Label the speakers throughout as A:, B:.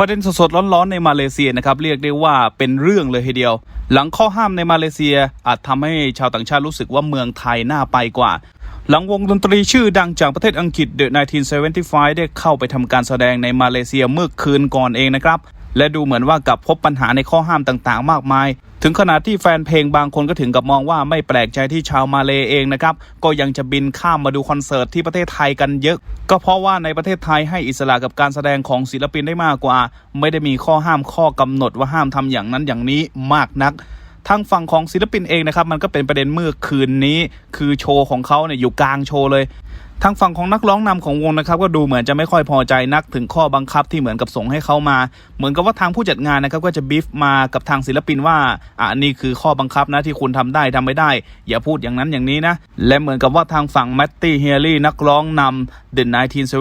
A: ประเด็นสดๆร้อนๆในมาเลเซียนะครับเรียกได้ว่าเป็นเรื่องเลยทีเดียว หลังข้อห้ามในมาเลเซียอาจทำให้ชาวต่างชาติรู้สึกว่าเมืองไทยน่าไปกว่า หลังวงดนตรีชื่อดังจากประเทศอังกฤษ The 1975 ได้เข้าไปทำการแสดงในมาเลเซียเมื่อคืนก่อนเองนะครับ และดูเหมือนว่ากับพบปัญหาในข้อห้ามต่างๆ มากมาย ถึงขนาดที่แฟนเพลงบางคนก็ถึงกับมองว่าไม่แปลกใจที่ชาวมาเลเองนะครับ ก็ยังจะบินข้ามมาดูคอนเสิร์ตที่ประเทศไทยกันเยอะ ก็เพราะว่าในประเทศไทยให้อิสระกับการแสดงของศิลปินได้มากกว่า ไม่ได้มีข้อห้ามข้อกำหนดว่าห้ามทำอย่างนั้นอย่างนี้มากนักทางฝั่งของศิลปินเองนะครับมันก็เป็นประเด็นเมื่อคืนนี้ คือโชว์ของเขาเนี่ยอยู่กลางโชว์เลย ทางฝั่งของนักร้องนำของวงนะครับก็ดูเหมือนจะไม่ค่อยพอใจนักถึงข้อบังคับที่เหมือนกับส่งให้เขามา เหมือนกับว่าทางผู้จัดงานนะครับก็จะบีฟมากับทางศิลปินว่าอ่านี่คือข้อบังคับนะที่คุณทำได้ทำไม่ได้ อย่าพูดอย่างนั้นอย่างนี้นะ และเหมือนกับว่าทางฝั่งแมตตี้เฮยรี่นักร้องนำ The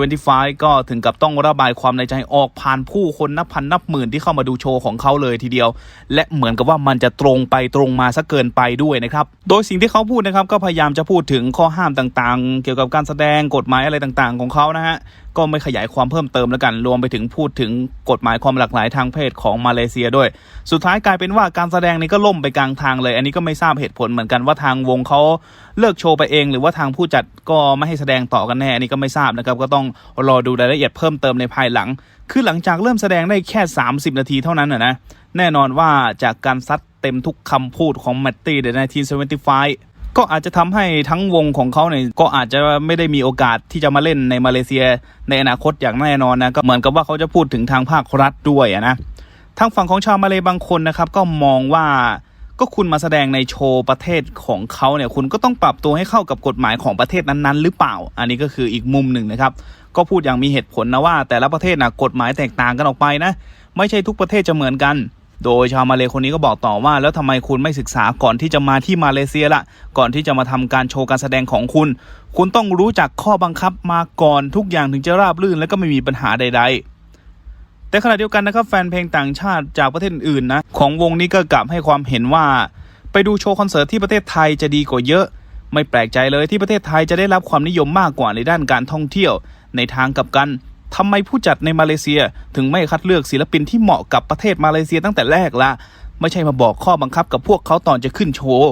A: 1975 ก็ถึงกับต้องระบายความในใจออกผ่านผู้คนนับพันนับหมื่นที่เข้ามาดูโชว์ของเขาเลยทีเดียว และเหมือนกับว่ามันจะตรงไปตรงมาซะเกินไปด้วยนะครับโดยสิ่งที่เขาพูดนะครับก็พยายามจะพูดถึงข้อห้ามต่างๆ เกี่ยวกับการแสดงงกฎหมายอะไรต่างๆ ของเขานะฮะก็ไม่ขยายความเพิ่มเติมแล้วกัน รวมไปถึงพูดถึงกฎหมายความหลากหลายทางเพศของมาเลเซียด้วย สุดท้ายกลายเป็นว่าการแสดงนี้ก็ล่มไปกลางทางเลย อันนี้ก็ไม่ทราบเหตุผลเหมือนกันว่าทางวงเขาเลิกโชว์ไปเอง หรือว่าทางผู้จัดก็ไม่ให้แสดงต่อกันแน่อันนี้ก็ไม่ทราบนะครับก็ต้องรอดูรายละเอียดเพิ่มเติมในภายหลัง คือหลังจากเริ่มแสดงได้แค่ 30 นาทีเท่านั้นนะแน่นอนว่าจากการซัดเต็มทุกคำพูดของแมตตี้เดน1975 ก็อาจจะทำให้ทั้งวงของเขาเนี่ยก็อาจจะไม่ได้มีโอกาสที่จะมาเล่นในมาเลเซีย ในอนาคตอย่างแน่นอนนะก็เหมือนกับว่าเขาจะพูดถึงทางภาครัฐด้วยนะทางฝั่งของชาวมาเลบางคนนะครับก็มองว่าก็คุณมาแสดงในโชว์ประเทศของเขาเนี่ยคุณก็ต้องปรับตัวให้เข้ากับกฎหมายของประเทศนั้นๆ หรือเปล่า อันนี้ก็คืออีกมุมหนึ่งนะครับ ก็พูดอย่างมีเหตุผลนะว่า แต่ละประเทศนะกฎหมายแตกต่างกันออกไปนะ ไม่ใช่ทุกประเทศจะเหมือนกัน โดยชาวมาเลคนนี้ก็บอกต่อว่า แล้วทำไมคุณไม่ศึกษาก่อนที่จะมาที่มาเลเซียละก่อนที่จะมาทำการโชว์การแสดงของคุณ คุณต้องรู้จักข้อบังคับมาก่อนทุกอย่างถึงจะราบรื่นและก็ไม่มีปัญหาใด ๆแต่ขณะเดียวกันนะครับแฟนเพลงต่างชาติจากประเทศอื่นนะของวงนี้ก็กลับให้ความเห็นว่า ไปดูโชว์คอนเสิร์ตที่ประเทศไทยจะดีกว่าเยอะ ไม่แปลกใจเลยที่ประเทศไทยจะได้รับความนิยมมากกว่าในด้านการท่องเที่ยว ในทางกลับกัน ทำไมผู้จัดในมาเลเซีย ถึงไม่คัดเลือกศิลปินที่เหมาะกับประเทศมาเลเซียตั้งแต่แรกละไม่ใช่มาบอกข้อบังคับกับพวกเขาตอนจะขึ้นโชว์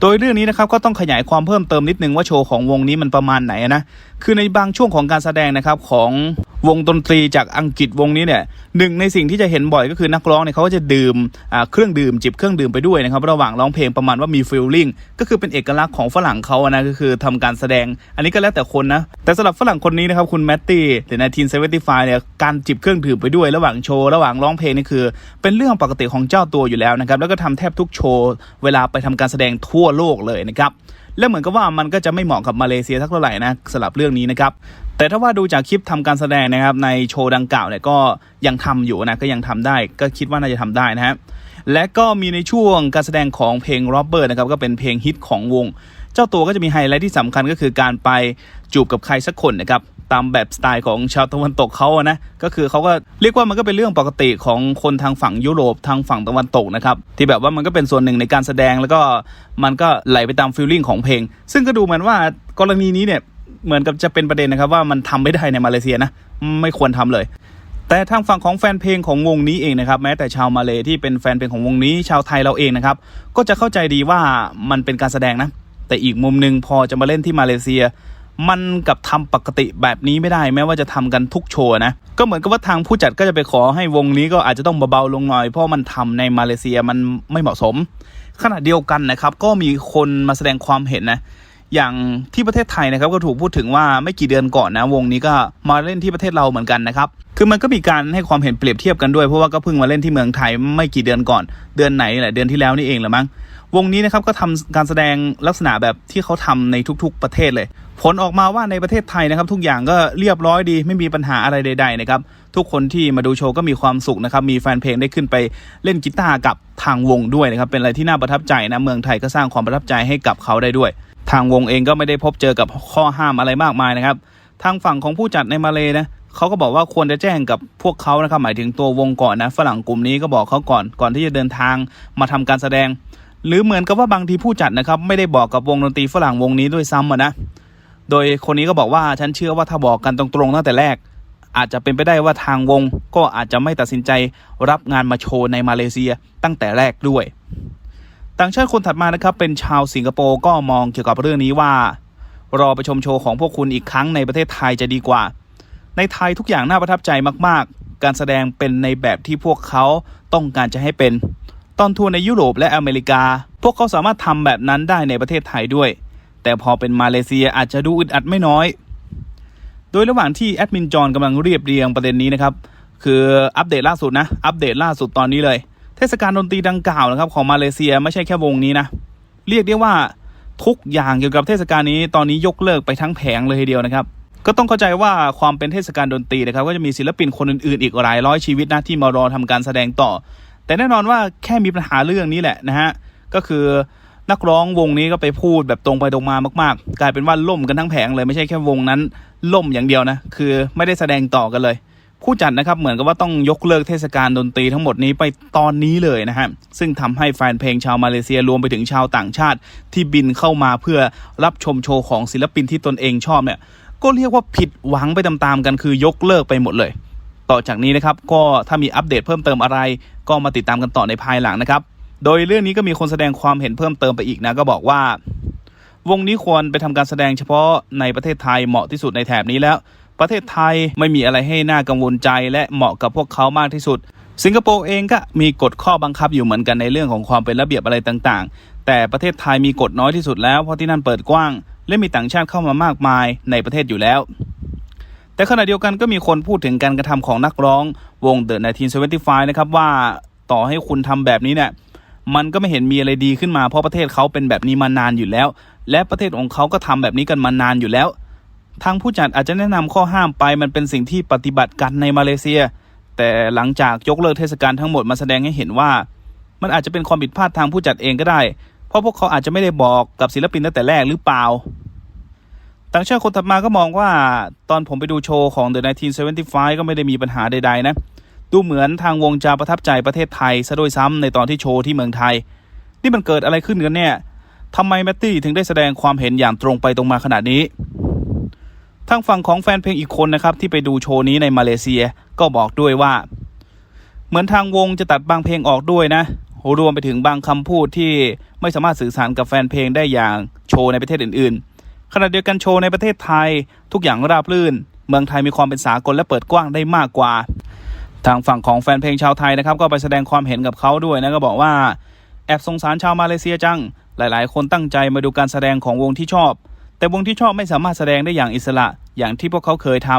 A: โดยเรื่องนี้นะครับก็ต้องขยายความเพิ่มเติมนิดนึงว่าโชว์ของวงนี้มันประมาณไหนนะ คือในบางช่วงของการแสดงนะครับของวงดนตรีจากอังกฤษวงนี้เนี่ยหนึ่งในสิ่งที่จะเห็นบ่อยก็คือนักร้องเนี่ยเขาก็จะดื่มเครื่องดื่มจิบเครื่องดื่มไปด้วยนะครับระหว่างร้องเพลงประมาณว่ามีฟีลลิ่งก็คือเป็นเอกลักษณ์ของฝรั่งเขาอะนะก็คือทำการแสดง อันนี้ก็แล้วแต่คนนะ แต่สำหรับฝรั่งคนนี้นะครับคุณแมตตี้หรือในทีนเซเวนตี้ไฟเนี่ยการจิบเครื่องดื่มไปด้วย ระหว่างโชว์ระหว่างร้องเพลงนี่คือ เป็นเรื่องปกติของเจ้าตัวอยู่แล้วนะครับแล้วก็ทำแทบทุกโชว์เวลาไปทำการแสดงทั่วโลกเลยนะครับและเหมือนกับว่ามันก็จะไม่เหมาะกับมาเลเซียสักเท่าไหร่นะสำหรับเรื่องนี้นะครับ แต่ถ้าว่าดูจากคลิปทำการแสดงนะครับในโชว์ดังกล่าวเนี่ยก็ยังทำอยู่นะก็ยังทำได้ก็คิดว่าน่าจะทำได้นะฮะและก็มีในช่วงการแสดงของเพลง Robber นะครับก็เป็นเพลงฮิตของวง เจ้าตัวก็จะมีไฮไลท์ที่สำคัญก็คือการไปจูบกับใครสักคนนะครับตามแบบสไตล์ของชาวตะวันตกเขาอะนะก็คือเขาก็เรียกว่ามันก็เป็นเรื่องปกติของคนทางฝั่งยุโรปทางฝั่งตะวันตกนะครับที่แบบว่ามันก็เป็นส่วนหนึ่งในการแสดงแล้วก็มันก็ไหลไปตามฟีลลิ่งของเพลง ซึ่งก็ดูเหมือนว่ากรณีนี้เนี่ย เหมือนกับจะเป็นประเด็นนะครับว่ามันทำไม่ได้ในมาเลเซียนะไม่ควรทำเลยแต่ทางฝั่งของแฟนเพลงของวงนี้เองนะครับ แม้แต่ชาวมาเลที่เป็นแฟนเพลงของวงนี้ ชาวไทยเราเองนะครับ ก็จะเข้าใจดีว่ามันเป็นการแสดงนะ แต่อีกมุมหนึ่งพอจะมาเล่นที่มาเลเซีย มันกับทำปกติแบบนี้ไม่ได้ แม้ว่าจะทำกันทุกโชว์นะ ก็เหมือนกับว่าทางผู้จัดก็จะไปขอให้วงนี้ก็อาจจะต้องเบาๆลงหน่อย เพราะมันทำในมาเลเซียมันไม่เหมาะสมขณะเดียวกันนะครับ ก็มีคนมาแสดงความเห็นนะ อย่างที่ประเทศไทยนะครับก็ถูกพูดถึงว่าไม่กี่เดือนก่อนนะวงนี้ก็มาเล่นที่ประเทศเราเหมือนกันนะครับคือมันก็มีการให้ความเห็นเปรียบเทียบกันด้วยเพราะว่าก็เพิ่งมาเล่นที่เมืองไทยไม่กี่เดือนก่อน เดือนไหนแหละเดือนที่แล้วนี่เองแหละมั้งวงนี้นะครับก็ทำการแสดงลักษณะแบบที่เขาทำในทุก ๆ ประเทศเลย ผลออกมาว่าในประเทศไทยนะครับ ทุกอย่างก็เรียบร้อยดี ไม่มีปัญหาอะไรใด ๆ นะครับ ทุกคนที่มาดูโชว์ก็มีความสุขนะครับ มีแฟนเพลงได้ขึ้นไปเล่นกีตาร์กับทางวงด้วยนะครับ เป็นอะไรที่น่าประทับใจนะ เมืองไทยก็สร้างความประทับใจให้กับเขาได้ด้วย ทางวงเองก็ไม่ได้พบเจอกับข้อห้ามอะไรมากมายนะครับ ทางฝั่งของผู้จัดในมาเลนะเขาก็บอกว่าควรจะแจ้งกับพวกเขานะครับหมายถึงตัววงก่อนนะฝรั่งกลุ่มนี้ก็บอกเขาก่อนก่อนที่จะเดินทางมาทำการแสดง หรือเหมือนกับว่าบางทีผู้จัดนะครับไม่ได้บอกกับวงดนตรีฝรั่งวงนี้ด้วยซ้ำนะโดยคนนี้ก็บอกว่าฉันเชื่อว่าถ้าบอกกันตรงๆตั้งแต่แรก อาจจะเป็นไปได้ว่าทางวงก็อาจจะไม่ตัดสินใจรับงานมาโชว์ในมาเลเซียตั้งแต่แรกด้วย ต่างชาติคนถัดมานะครับเป็นชาวสิงคโปร์ก็มองเกี่ยวกับเรื่องนี้ว่า รอไปชมโชว์ของพวกคุณอีกครั้งในประเทศไทยจะดีกว่า ในไทยทุกอย่างน่าประทับใจมากๆ การแสดงเป็นในแบบที่พวกเขาต้องการจะให้เป็น ตอนทัวร์ในยุโรปและอเมริกา พวกเขาสามารถทำแบบนั้นได้ในประเทศไทยด้วย แต่พอเป็นมาเลเซียอาจจะดูอึดอัดไม่น้อย โดยระหว่างที่แอดมินจอนกำลังเรียบเรียงประเด็นนี้นะครับคืออัปเดตล่าสุดนะ อัปเดตล่าสุดตอนนี้เลย เทศกาลดนตรีดังกล่าวนะครับของมาเลเซียไม่ใช่แค่วงนี้นะ เรียกได้ว่าทุกอย่างเกี่ยวกับเทศกาลนี้ตอนนี้ยกเลิกไปทั้งแผงเลยทีเดียวนะครับ ก็ต้องเข้าใจว่าความเป็นเทศกาลดนตรีนะครับ ก็จะมีศิลปินคนอื่นๆ อีกหลายร้อยชีวิตนะที่มารอทำการแสดงต่อ แต่แน่นอนว่าแค่มีปัญหาเรื่องนี้แหละนะฮะก็คือนักร้องวงนี้ก็ไปพูดแบบตรงไปตรงมามาก ๆ กลายเป็นว่าล่มกันทั้งแผงเลยไม่ใช่แค่วงนั้น ล่มอย่างเดียวนะคือไม่ได้แสดงต่อกันเลย ผู้จัดนะครับเหมือนกับว่าต้องยกเลิกเทศกาลดนตรีทั้งหมดนี้ไปตอนนี้เลยนะฮะซึ่งทำให้แฟนเพลงชาวมาเลเซียรวมไปถึงชาวต่างชาติ ที่บินเข้ามาเพื่อรับชมโชว์ของศิลปินที่ตนเองชอบเนี่ยก็เรียกว่าผิดหวังไปตามๆกันคือยกเลิกไปหมดเลย ต่อจากนี้นะครับก็ถ้ามีอัปเดตเพิ่มเติมอะไร ก็มาติดตามกันต่อในภายหลังนะครับโดยเรื่องนี้ก็มีคนแสดงความเห็นเพิ่มเติมไปอีกนะก็บอกว่าวงนี้ควรไปทำการแสดงเฉพาะในประเทศไทยเหมาะที่สุดในแถบนี้แล้ว ประเทศไทยไม่มีอะไรให้น่ากังวลใจและเหมาะกับพวกเขามากที่สุด สิงคโปร์เองก็มีกฎข้อบังคับอยู่เหมือนกันในเรื่องของความเป็นระเบียบอะไรต่างๆ แต่ประเทศไทยมีกฎน้อยที่สุดแล้วเพราะที่นั่นเปิดกว้าง และมีต่างชาติเข้ามามากมายในประเทศอยู่แล้ว แต่ขณะเดียวกันก็มีคนพูดถึงการกระทำของนักร้องวง The 1975 นะครับว่าต่อให้คุณทำแบบนี้เนี่ยมันก็ไม่เห็นมีอะไรดีขึ้นมาเพราะประเทศเขาเป็นแบบนี้มานานอยู่แล้ว และประเทศของเขาก็ทำแบบนี้กันมานานอยู่แล้ว ทางผู้จัดอาจจะแนะนำข้อห้ามไปมันเป็นสิ่งที่ปฏิบัติกันในมาเลเซีย แต่หลังจากยกเลิกเทศกาลทั้งหมดมาแสดงให้เห็นว่า มันอาจจะเป็นความผิดพลาดทางผู้จัดเองก็ได้ เพราะพวกเขาอาจจะไม่ได้บอกกับศิลปินตั้งแต่แรกหรือเปล่าต่างชาติคนถัดมาก็มองว่าตอนผมไปดูโชว์ของ The 1975 ก็ไม่ได้มีปัญหาใดๆนะ ดูเหมือนทางวงจะประทับใจประเทศไทยซะด้วยซ้ำในตอนที่โชว์ที่เมืองไทย นี่มันเกิดอะไรขึ้นกันเนี่ยทำไมแมตตี้ถึงได้แสดงความเห็นอย่างตรงไปตรงมาขนาดนี้ ทางฝั่งของแฟนเพลงอีกคนนะครับที่ไปดูโชว์นี้ในมาเลเซียก็บอกด้วยว่า เหมือนทางวงจะตัดบางเพลงออกด้วยนะรวมไปถึงบางคำพูดที่ไม่สามารถสื่อสารกับแฟนเพลงได้อย่างโชว์ในประเทศอื่นๆ ขณะเดียวกันโชว์ในประเทศไทยทุกอย่างราบรื่น เมืองไทยมีความเป็นสากลและเปิดกว้างได้มากกว่า ทางฝั่งของแฟนเพลงชาวไทยนะครับ ก็ไปแสดงความเห็นกับเขาด้วยนะก็บอกว่าแอบสงสารชาวมาเลเซียจัง หลายๆ คนตั้งใจมาดูการแสดงของวงที่ชอบ แต่วงที่ชอบไม่สามารถแสดงได้อย่างอิสระอย่างที่พวกเขาเคยท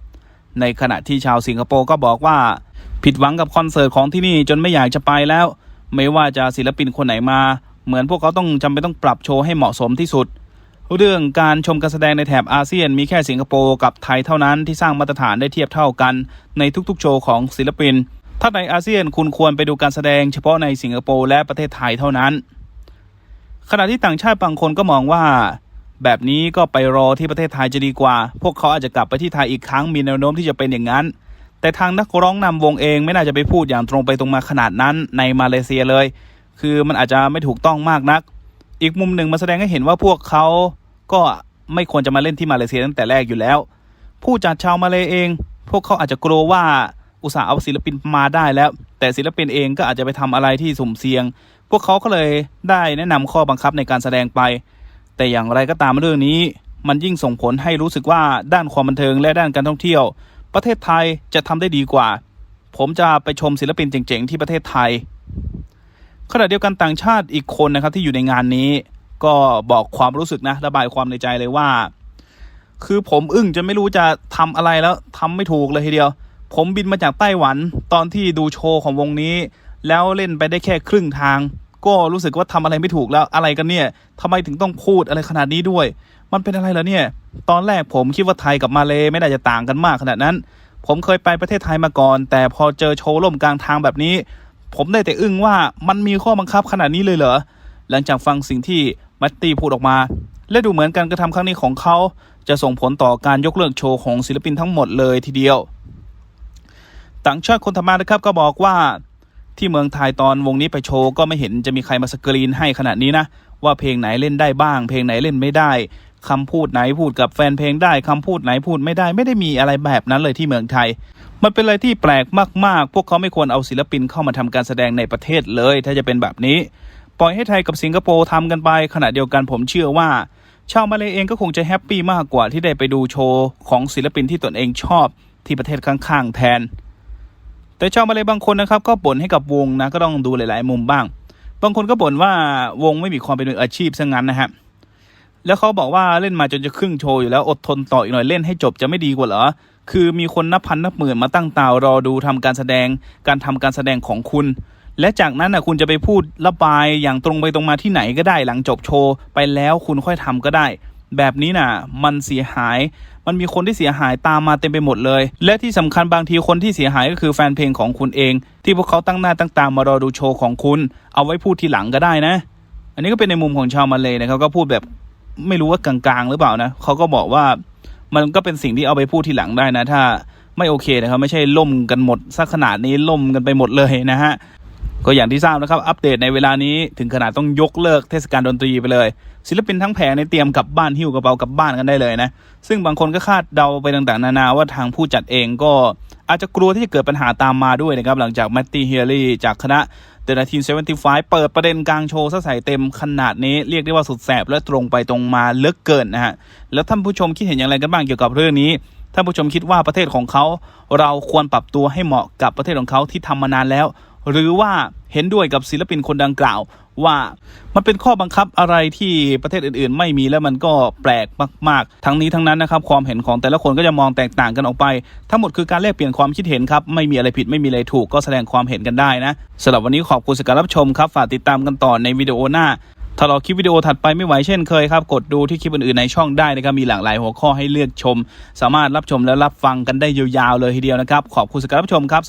A: ำในขณะที่ชาวสิงคโปร์ก็บอกว่า ผิดหวังกับคอนเสิร์ตของที่นี่จนไม่อยากจะไปแล้ว ไม่ว่าจะศิลปินคนไหนมา เหมือนพวกเขาต้องจำเป็นต้องปรับโชว์ให้เหมาะสมที่สุด เรื่องการชมการแสดงในแถบอาเซียนมีแค่สิงคโปร์กับไทยเท่านั้นที่สร้างมาตรฐานได้เทียบเท่ากัน ในทุกๆ โชว์ของศิลปิน ถ้าในอาเซียนคุณควรไปดูการแสดงเฉพาะในสิงคโปร์และประเทศไทยเท่านั้น ขณะที่ต่างชาติบางคนก็มองว่า แบบนี้ก็ไปรอที่ประเทศไทยจะดีกว่า พวกเขาอาจจะกลับไปที่ไทยอีกครั้งมีแนวโน้มที่จะเป็นอย่างนั้น แต่ทางนักร้องนำวงเองไม่น่าจะไปพูดอย่างตรงไปตรงมาขนาดนั้นในมาเลเซียเลย คือมันอาจจะไม่ถูกต้องมากนัก อีกมุมหนึ่งมาแสดงให้เห็นว่าพวกเขาก็ไม่ควรจะมาเล่นที่มาเลเซียตั้งแต่แรกอยู่แล้ว ผู้จัดชาวมาเลเอง พวกเขาอาจจะกลัวว่าอุตส่าห์เอาศิลปินมาได้แล้ว แต่ศิลปินเองก็อาจจะไปทำอะไรที่สุ่มเสี่ยง พวกเขาก็เลยได้แนะนำข้อบังคับในการแสดงไป แต่อย่างไรก็ตามเรื่องนี้ มันยิ่งส่งผลให้รู้สึกว่าด้านความบันเทิงและด้านการท่องเที่ยว ประเทศไทยจะทำได้ดีกว่า ผมจะไปชมศิลปินเจ๋งๆ ที่ประเทศไทย ขณะเดียวกันต่างชาติอีกคนนะครับที่อยู่ในงานนี้ ก็บอกความรู้สึกนะระบายความในใจเลยว่า คือผมอึ้งจนไม่รู้จะทำอะไรแล้วทำไม่ถูกเลยทีเดียว ผมบินมาจากไต้หวันตอนที่ดูโชว์ของวงนี้ แล้วเล่นไปได้แค่ครึ่งทาง ก็รู้สึกว่าทำอะไรไม่ถูกแล้วอะไรกันเนี่ยทำไมถึงต้องพูดอะไรขนาดนี้ด้วย มันเป็นอะไรเหรอเนี่ย ตอนแรกผมคิดว่าไทยกับมาเลไม่น่าจะต่างกันมากขนาดนั้น ผมเคยไปประเทศไทยมาก่อน แต่พอเจอโชว์ล่มกลางทางแบบนี้ ผมได้แต่อึ้งว่ามันมีข้อบังคับขนาดนี้เลยเหรอหลังจากฟังสิ่งที่มัตตี้พูดออกมา และดูเหมือนการกระทำครั้งนี้ของเขา จะส่งผลต่อการยกเลิกโชว์ของศิลปินทั้งหมดเลยทีเดียว ต่างชาติคนธรรมานะครับก็บอกว่า ที่เมืองไทยตอนวงนี้ไปโชว์ก็ไม่เห็นจะมีใครมาสกรีนให้ขนาดนี้นะ ว่าเพลงไหนเล่นได้บ้าง เพลงไหนเล่นไม่ได้คำพูดไหนพูดกับแฟนเพลงได้คำพูดไหนพูดไม่ได้ไม่ได้มีอะไรแบบนั้นเลยที่เมืองไทย มันเป็นอะไรที่แปลกมากๆ พวกเขาไม่ควรเอาศิลปินเข้ามาทำการแสดงในประเทศเลย ถ้าจะเป็นแบบนี้ ปล่อยให้ไทยกับสิงคโปร์ทำกันไปขณะเดียวกันผมเชื่อว่า ชาวมาเลเองก็คงจะแฮปปี้มากกว่าที่ได้ไปดูโชว์ของศิลปินที่ตนเองชอบที่ประเทศข้างๆ แทน แต่ชาวมาเลยบางคนนะครับก็บ่นให้กับวงนะก็ต้องดูหลาย ๆ มุมบ้าง บางคนก็บ่นว่าวงไม่มีความเป็นมืออาชีพซะงั้นนะฮะแล้วเขาบอกว่าเล่นมาจนจะครึ่งโชว์อยู่แล้วอดทนต่ออีกหน่อยเล่นให้จบจะไม่ดีกว่าเหรอคือมีคนนับพันนับหมื่นมาตั้งตารอดูทำการแสดงการทำการแสดงของคุณ และจากนั้นนะคุณจะไปพูดระบายอย่างตรงไปตรงมาที่ไหนก็ได้หลังจบโชว์ไปแล้วคุณค่อยทำก็ได้ แบบนี้น่ะ มันเสียหาย มันมีคนที่เสียหายตามมาเต็มไปหมดเลย และที่สำคัญบางทีคนที่เสียหายก็คือแฟนเพลงของคุณเอง ที่พวกเขาตั้งหน้าตั้งตามารอดูโชว์ของคุณ เอาไว้พูดทีหลังก็ได้นะ อันนี้ก็เป็นในมุมของชาวมาเลยนะครับก็พูดแบบไม่รู้ว่ากลางๆ หรือเปล่านะเขาก็บอกว่ามันก็เป็นสิ่งที่เอาไปพูดทีหลังได้นะ ถ้าไม่โอเคนะครับ ไม่ใช่ล่มกันหมดสักขนาดนี้ล่มกันไปหมดเลยนะฮะ ก็อย่างที่ทราบนะครับ อัปเดตในเวลานี้ถึงขนาดต้องยกเลิกเทศกาลดนตรีไปเลย ศิลปินทั้งแผงในเตรียมกลับบ้านหิ้วกระเป๋ากลับบ้านกันได้เลยนะ ซึ่งบางคนก็คาดเดาไปต่างๆ นานาว่าทางผู้จัดเองก็อาจจะกลัวที่จะเกิดปัญหาตามมาด้วยนะครับ หลังจากแมตตี้เฮียรี่จากคณะ The 1975เซเวนตี้ไฟเปิดประเด็นกลางโชว์ซะใส่เต็มขนาดนี้เรียกได้ว่าสุดแสบและตรงไปตรงมาเลือกเกินนะฮะแล้วท่านผู้ชมคิดเห็นอย่างไรกันบ้างเกี่ยวกับเรื่องนี้ท่านผู้ชมคิดว่าประเทศของเขา เราควรปรับตัวให้เหมาะกับประเทศของเขาที่ทำมานานแล้ว หรือว่าเห็นด้วยกับศิลปินคนดังกล่าว ว่ามันเป็นข้อบังคับอะไรที่ประเทศอื่นๆ ไม่มีแล้วมันก็แปลกมาก ๆ ทั้งนี้ทั้งนั้นนะครับความเห็นของแต่ละคนก็จะมองแตกต่างกันออกไป ทั้งหมดคือการแลกเปลี่ยนความคิดเห็นครับไม่มีอะไรผิดไม่มีอะไรถูกก็แสดงความเห็นกันได้นะสำหรับวันนี้ขอบคุณสำหรับการรับชมครับฝากติดตามกันต่อในวิดีโอหน้าถ้ารอคลิปวิดีโอถัดไปไม่ไหวเช่นเคยครับ กดดูที่คลิปอื่นๆในช่องได้นะครับ มีหลากหลายหัวข้อให้เลือกชม สามารถรับชมและรับฟังกันได้ยาวๆเลยทีเดียวนะครับ ขอบคุณสำหรับการับชมครับ